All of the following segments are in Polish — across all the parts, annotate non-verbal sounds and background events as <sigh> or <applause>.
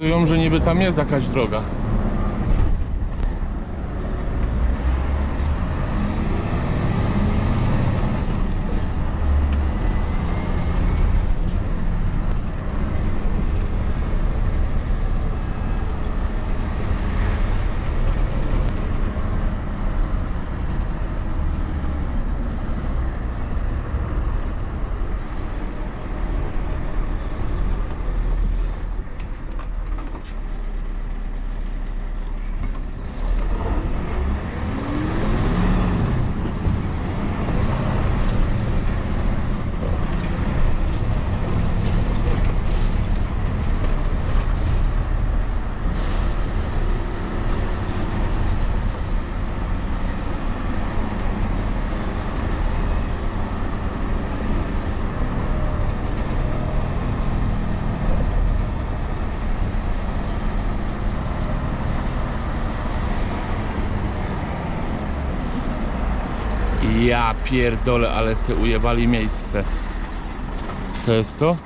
Mówią, że niby tam jest jakaś droga. Ja pierdolę, ale se ujebali miejsce. To jest to?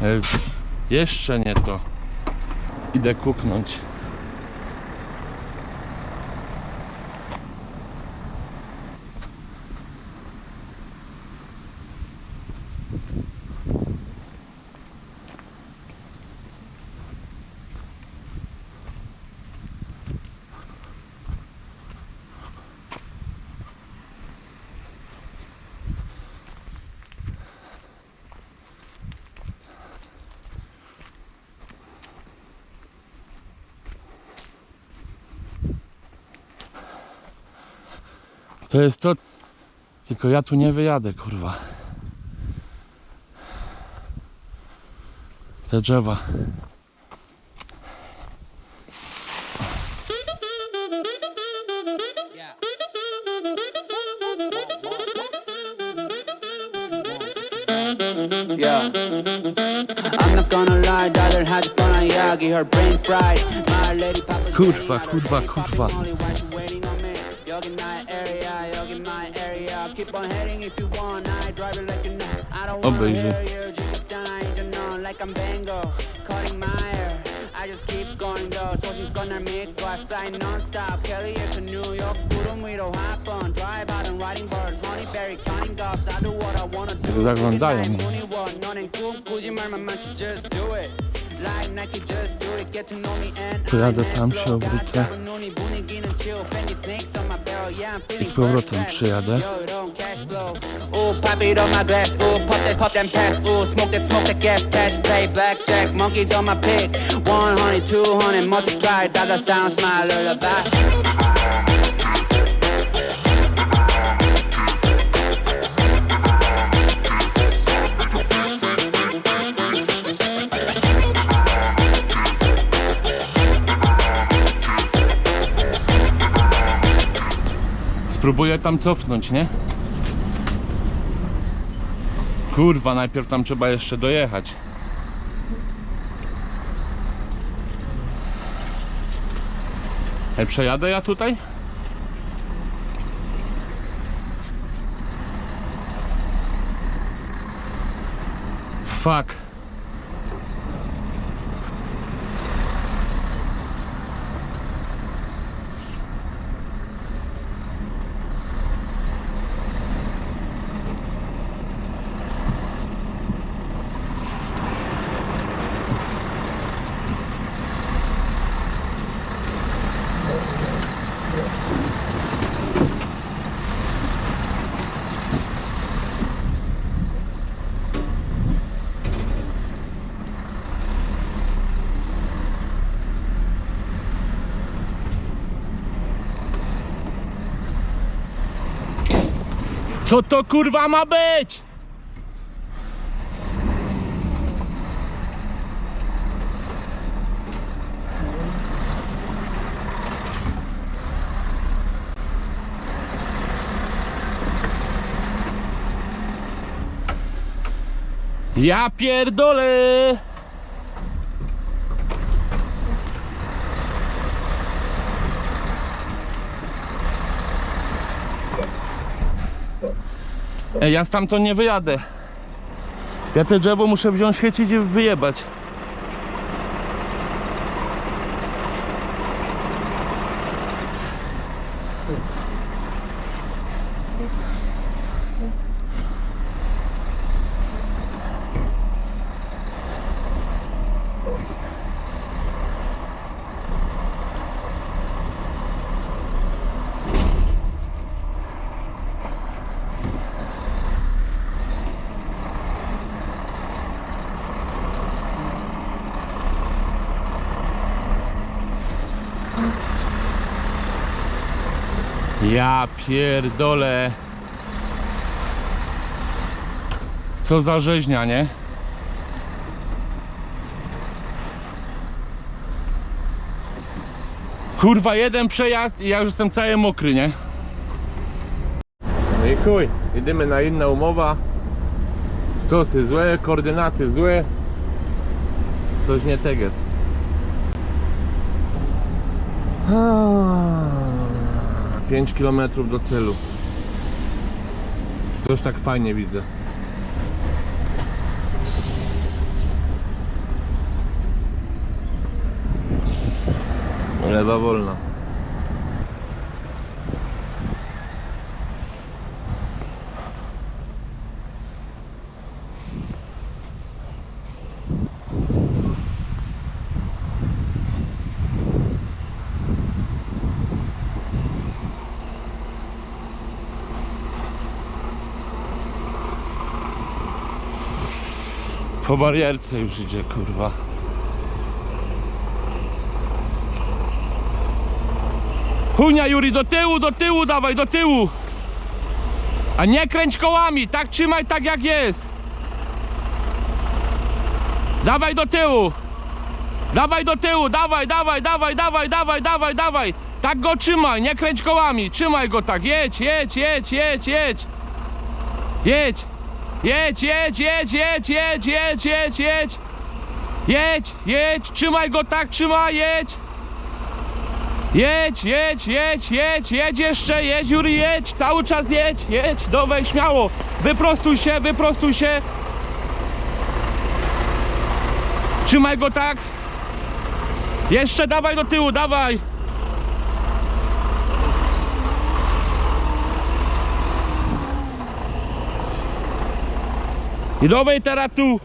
Jest. Jeszcze nie to. Idę kuknąć. To jest to. Tylko ja tu nie wyjadę, kurwa. Te drzewa. Kurwa, kurwa, kurwa. on heading if you want, I drive it like a night. I don't wanna baby. hear you, 지겹잖아 이제 넌 like I'm Bango, cutting my hair. I just keep going though, 소신껏 날 믿고 I fly non-stop. Kelly에서 New York, 구름 위로 hop on. Drive out and riding birds, honeyberry counting doves. I do what I wanna do. Zaglądają. 눈이 와 너넨 꿈꾸지 말만 많지 just do it Jadę tam, się obrócę i z powrotem przyjadę. Spróbuję tam cofnąć, nie? Kurwa, najpierw tam trzeba jeszcze dojechać. Ej, przejadę ja tutaj? Fuck. Co to kurwa ma być? Ja pierdolę! Ja stamtąd nie wyjadę. Ja te drzewo muszę wziąć, chycić i wyjebać. Ja pierdolę. Co za rzeźnia, nie? Kurwa, jeden przejazd i ja już jestem cały mokry, nie? No i chuj, jedziemy na inna umowa. Stosy złe, koordynaty złe. Coś nie teges. 5 km do celu. To już tak fajnie widzę. Lewa wolna. Barierce już idzie, kurwa. Chunia Juri, do tyłu, do tyłu dawaj, do tyłu. A nie kręć kołami, tak trzymaj tak jak jest. Dawaj do tyłu. Dawaj do tyłu, dawaj, dawaj, dawaj, dawaj, dawaj, dawaj, dawaj. Tak go trzymaj, nie kręć kołami, trzymaj go tak, jedź, jedź, jedź, jedź, jedź. Jedź. Jedź, jedź, jedź, jedź, jedź, jedź, jedź, jedź. Jedź, jedź, trzymaj go tak, trzymaj, jedź. Jedź, jedź, jedź, jedź, jedź jeszcze, jedź Juri, jedź, cały czas jedź, jedź, dawaj, śmiało. Wyprostuj się, wyprostuj się. Trzymaj go tak. Jeszcze dawaj do tyłu, dawaj. I dawaj teraz tu.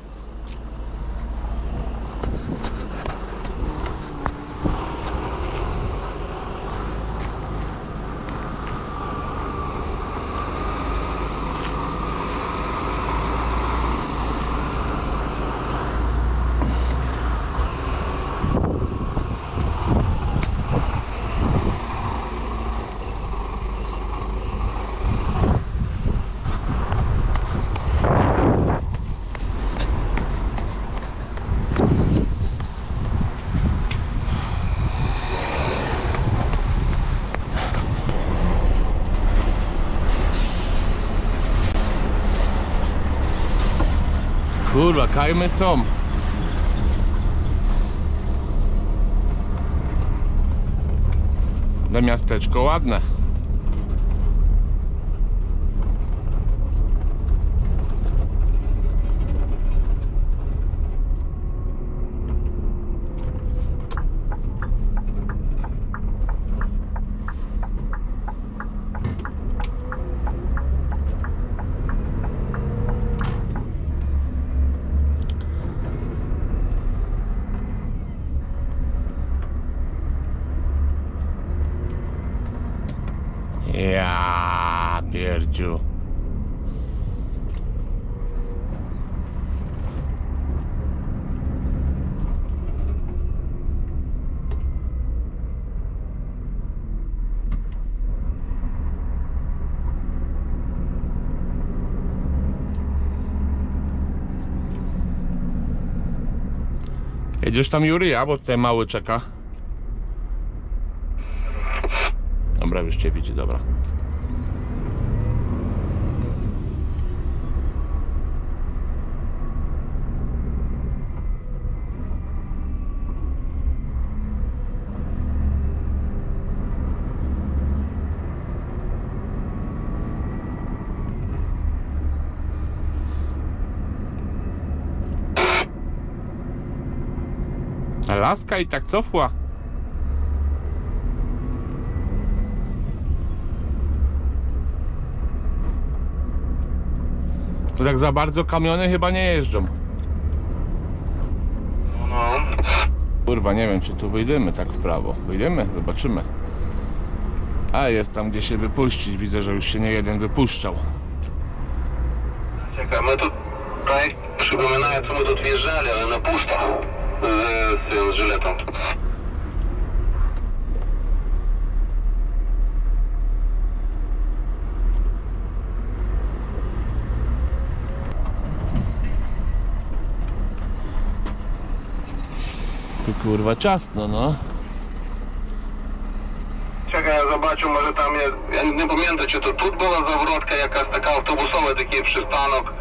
Kurwa, kajmy są. Na miasteczko ładne. Ja pierdziu. Jedziesz tam Jury, a bo tutaj mały czeka. Dobra, już cię widzi, dobra. Laska i tak cofła. To tak za bardzo kamiony chyba nie jeżdżą. No, Kurwa, nie wiem czy tu wyjdziemy tak w prawo. Wyjdziemy? Zobaczymy. A jest tam gdzie się wypuścić. Widzę, że już się nie jeden wypuszczał. czekaj, my tu tak przypominaję, co my tu wjeżdżali, ale na pusto z tym, z żyletą. Tu kurwa ciasno, no. Czekaj, ja zobaczę, może tam jest, ja nie pamiętam, czy to tu była zawrotka jakaś taka autobusowa, taki przystanek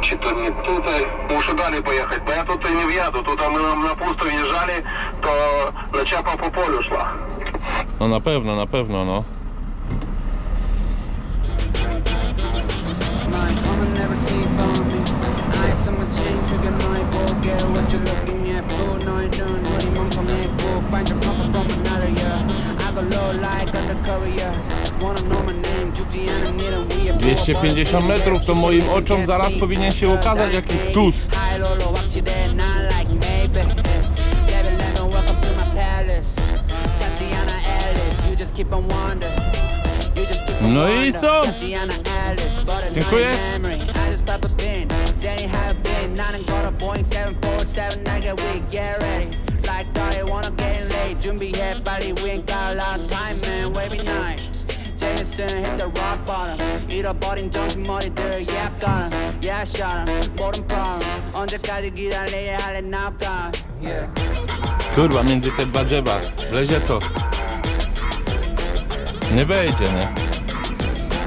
przystanok, czy to nie tutaj, muszę dalej pojechać, bo ja tutaj nie wjadę, tutaj my na pusto wjeżdżali, to naciapa po polu szła. No na pewno, na pewno, no. My mama never sleep on me. Ice on my chain, so you know I go get what you're looking at. Food, no, I don't. What you want from me? Go find your papa from another, yeah. I go low like undercover, yeah. Wanna know my name, Juki, and I'm needing we are 250 metrów to moim oczom zaraz powinien się ukazać jakiś stus. No i it's Dziękuję. my memory. I just pop a pin. Danny have been. Nine and got a Boeing 747. I get weak, get ready. Like I wanna get in late. Jumbi head body, we ain't got a lot of time, man. Wavy night. Jameson hit the rock bottom. Eat a body, jump money there. Yeah, I got him. Yeah, I shot him. Bottom problems. 언제까지 기다려야 할래 now gone. Yeah. Kurwa, między te dwa drzewa. Wlezie to. Nie wejdzie, nie?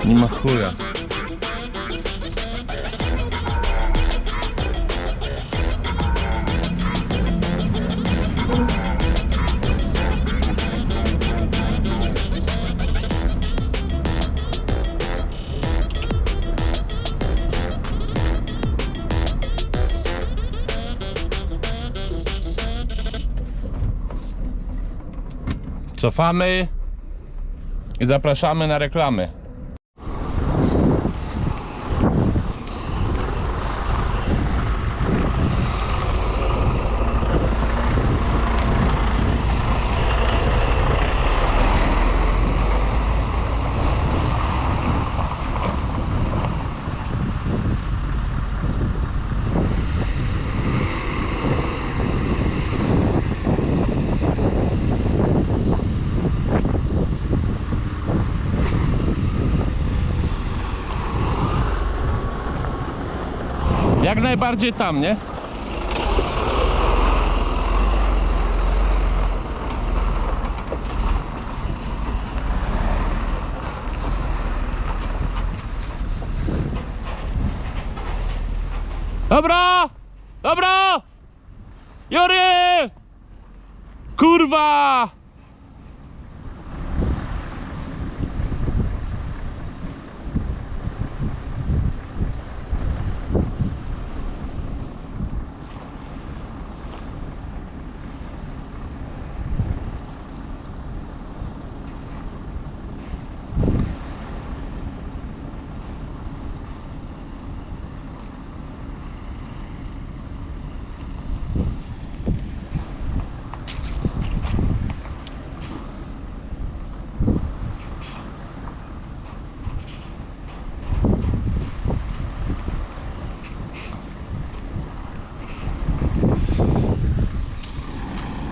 Nie ma chuja. Cofamy i zapraszamy na reklamy. Jak najbardziej tam, nie? Dobra! Dobra! Jory! Kurwa!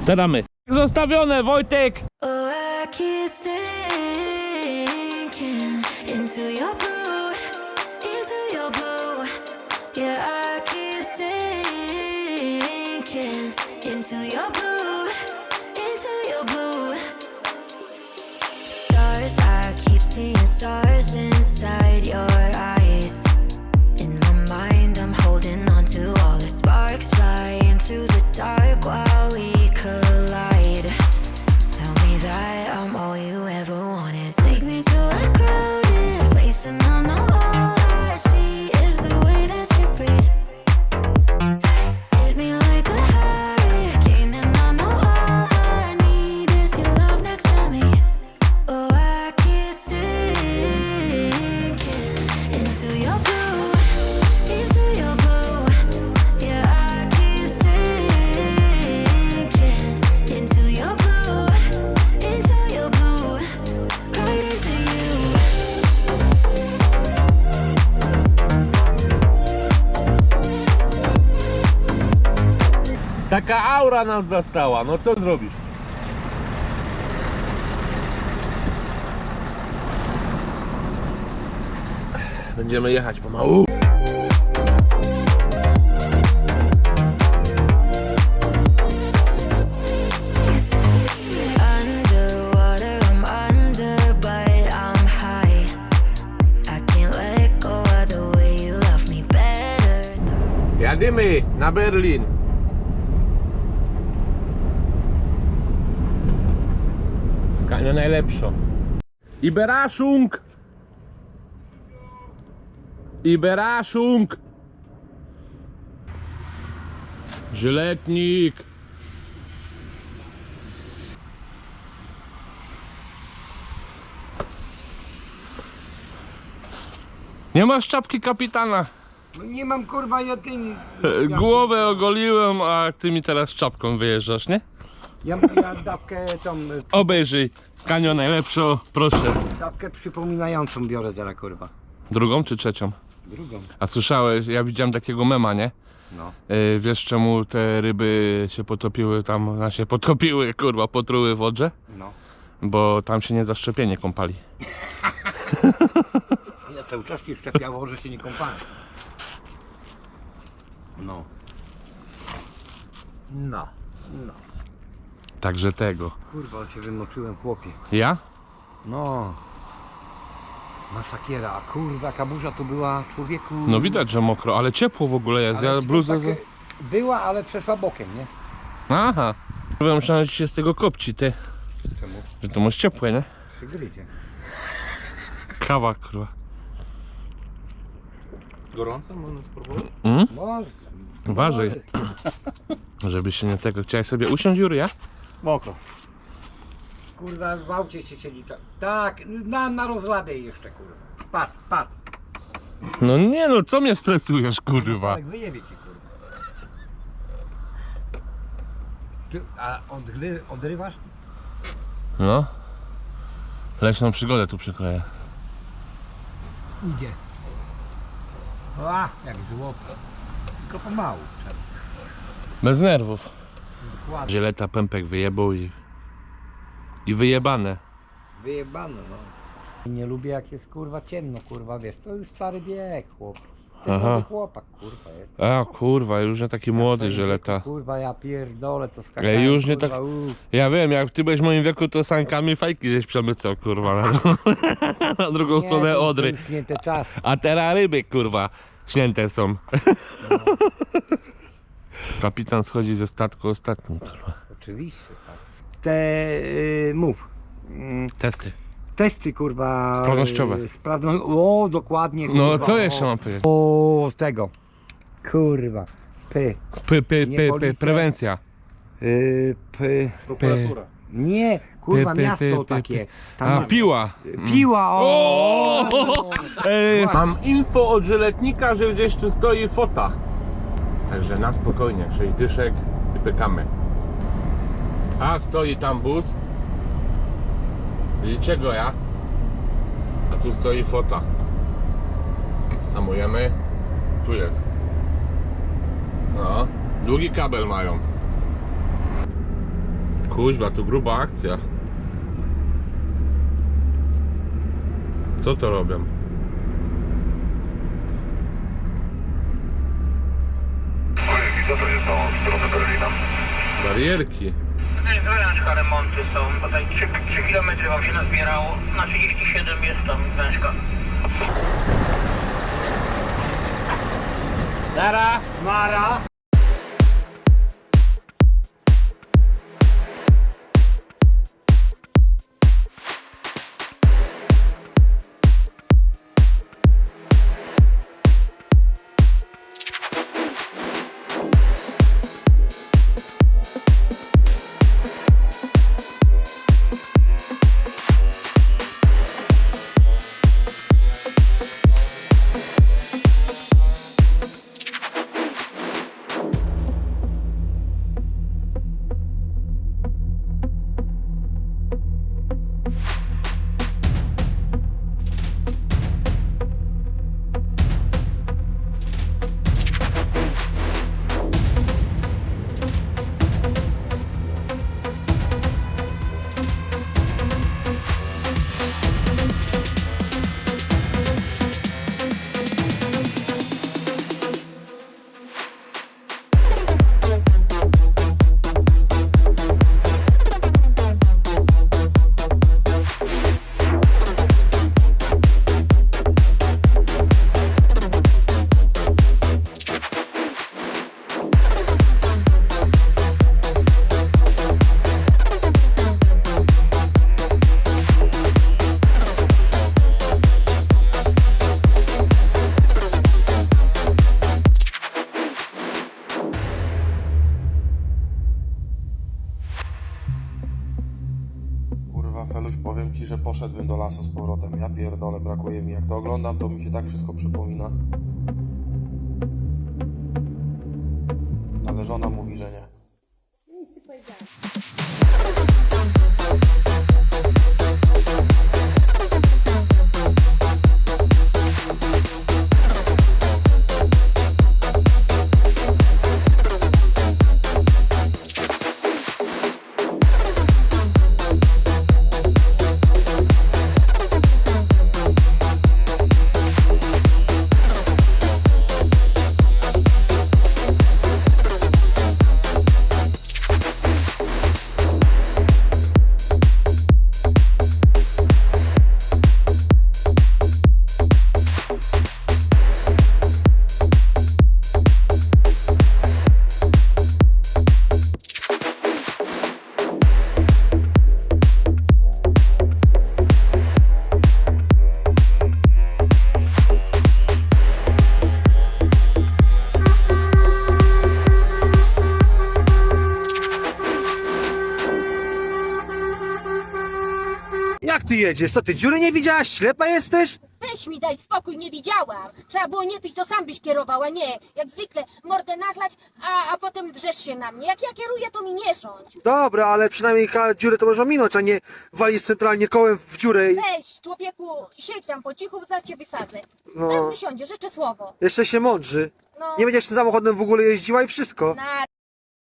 Zostawione, Wojtek! Oh, I keep sinking into your blue, into your blue. Yeah, I keep sinking into your blue, into your blue. Stars, I keep seeing stars inside your eyes. Aura nas zastała, no co zrobisz? Będziemy jechać pomału. Underwater, I'm under, Na. Skania najlepsza. Iberaszung! Iberaszung! Żyletnik! Nie masz czapki kapitana. No nie mam kurwa jatyni. <laughs> Głowę ogoliłem, a ty mi teraz czapką wyjeżdżasz, nie? Ja, ja dawkę tą, y, Obejrzyj, skanio najlepszą, proszę. dawkę przypominającą biorę teraz kurwa. Drugą czy trzecią? Drugą. A słyszałeś, ja widziałem takiego mema, nie? No. Yy, wiesz czemu te ryby się potopiły tam, na się potopiły, kurwa, potruły w Odrze? No. Bo tam się nie za szczepienie kąpali. <laughs> Ja cały czas się szczepiało, że się nie kąpałem. No. No. No. Także tego. Kurwa się wymoczyłem chłopie. Ja? No. Masakiera, a kurwa kaburza to była człowieku. No widać, że mokro, ale ciepło w ogóle jest. Ale Ja bluzę... Za... takie- Była, ale przeszła bokiem, nie? Aha. Ja myślałem, że się z tego kopci, ty. Czemu? Że to masz ciepłe, nie? Przygryzie. Kawa, kurwa. Gorąco można spróbować? Mm? Może. Uważaj. Żeby się nie tego. Chciałeś sobie usiąść, Jury, ja? Mokro. Kurwa, w aucie się siedzi. co- Tak, na, na rozladę jeszcze kurwa. Patrz, patrz. No nie no, co mnie stresujesz, kurwa? Tak wyjebie ci kurwa. Ty, a odgry, odrywasz? No. Leśną przygodę tu przykleję. Idzie. A, jak złot. Tylko pomału trzeba. Bez nerwów. Dokładnie. Zieleta pępek wyjebał i... I wyjebane. Wyjebano, no. Nie lubię jak jest kurwa ciemno, kurwa, wiesz, to już stary bieg, chłop. Ty Aha. młody chłopak, kurwa jest. A kurwa, już nie taki młody żeleta. Kurwa, ja pierdolę, to skakałem, Ej, już nie kurwa, tak-. Ja wiem, jak ty byłeś w moim wieku, to sankami fajki gdzieś przemycał, kurwa, na, drugą- <laughs> na drugą Nie, stronę to Odry. zamknięte czasy. A teraz ryby, kurwa, śnięte są. Kapitan schodzi ze statku ostatni, kurwa. Oczywiście, tak. Te, y, mów. Mm, Testy. testy, kurwa. Sprawnościowe. y, Sprawno... O, dokładnie, kurwa. No, co jeszcze mam powiedzieć? O, tego. Kurwa. Py. Py, py, Nie py, py, policja. prewencja. Y, py. Prokuratura. Nie, kurwa, Py, py, miasto py, py, takie. A, Tam jest- piła. Piła, o! O! <laughs> Ej, Mam info od żyletnika, że gdzieś tu stoi fota. Także na spokojnie, 6 dyszek i pykamy. A stoi tam bus. Widzicie go ja? A tu stoi fota. Hamujemy. Tu jest. No, długi kabel mają. Kuźba, tu gruba akcja. Co to robią? Co to się stało w stronę Berlina? Barierki. Wężka remonty są, bodaj 3, 3 km wam się nazbierało, na 37 jest tam wężka. Dara! Mara. Oglądam, to mi się tak wszystko przypomina. Jedziesz? Co ty dziury nie widziałaś? Ślepa jesteś? Weź mi daj spokój, nie widziałam. Trzeba było nie pić, to sam byś kierowała. Nie, jak zwykle mordę nachlać, a, a potem drzesz się na mnie. Jak ja kieruję, to mi nie rządź. Dobra, ale przynajmniej ka- dziurę to można minąć, a nie walić centralnie kołem w dziurę i... Weź, człowieku, siedź tam po cichu, zaraz cię wysadzę. No. Teraz wysiądzie, życzę słowo. Jeszcze się mądrzy. No, Nie będziesz tym samochodem w ogóle jeździła i wszystko. na